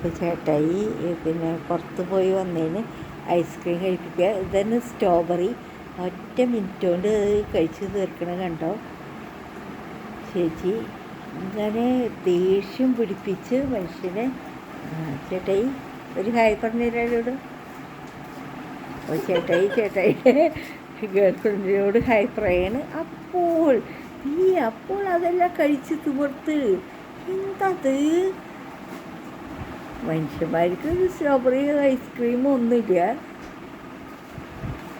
അപ്പോൾ ചേട്ടായി പിന്നെ പുറത്ത് പോയി വന്നതിന് ഐസ്ക്രീം കഴിപ്പിക്കുക. ഇതന്നെ സ്ട്രോബെറി ഒറ്റ മിനിറ്റ് കൊണ്ട് കഴിച്ച് തീർക്കണ കണ്ടോ? ചേച്ചി ഇങ്ങനെ ദേഷ്യം പിടിപ്പിച്ച് മനുഷ്യനെ ചേട്ടായി ഒരു ഹായ് പറഞ്ഞുതരാളോട് ഓ ചേട്ടായി ചേട്ടായിയുടെ ഗേൾഫ്രണ്ടിനോട് ഹായ് പറയാണ്. അപ്പോൾ ഈ അപ്പോൾ അതെല്ലാം കഴിച്ച് തീർത്ത്. എന്തത് മനുഷ്യന്മാർക്ക് സ്ട്രോബെറി ഐസ്ക്രീമും ഒന്നുമില്ല.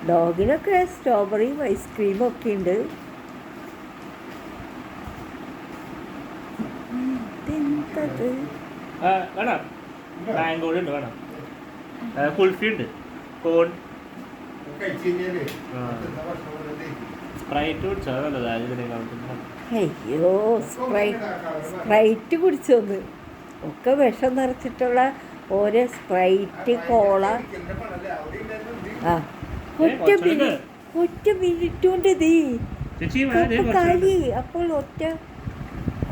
ഡോഗിനൊക്കെ സ്ട്രോബെറിയും ഐസ്ക്രീമും ഒക്കെ ഉണ്ട്. വേണം. ഉണ്ട് വേണം. ആ, കുൽഫി ഉണ്ട്. കോൺ. ആ. സ്പ്രൈറ്റ് കുടിച്ചോ നല്ലതാ ഇതിനെക്കാളും അയ്യോ സ്പ്രൈറ്റ് സ്പ്രൈറ്റ് കുടിച്ചോന്ന്. ഒക്കെ വിഷം നിറച്ചിട്ടുള്ള ഓരോ സ്പ്രൈറ്റ് കോള. ആ ഒറ്റ. മിനിറ്റ് ഒറ്റ മിനിറ്റ് കൊണ്ട് ഇതീ കാലി. അപ്പോൾ ഒറ്റ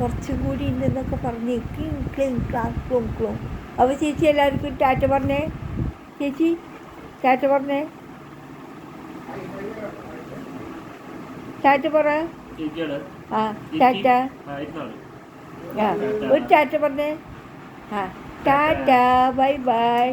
കുറച്ചും കൂടി ഉണ്ടെന്നൊക്കെ പറഞ്ഞ് ക്ലിം ക്ലിം ക്ലാം ക്ലോം ക്ലോം. അപ്പോൾ ചേച്ചി എല്ലാവർക്കും ടാറ്റ പറഞ്ഞേ. ചേച്ചി ടാറ്റ പറഞ്ഞേ. ടാറ്റ പറ. ആ ടാറ്റ. ആ ഒരു ടാറ്റ പറഞ്ഞേ. ആ ടാറ്റ ബൈ ബൈ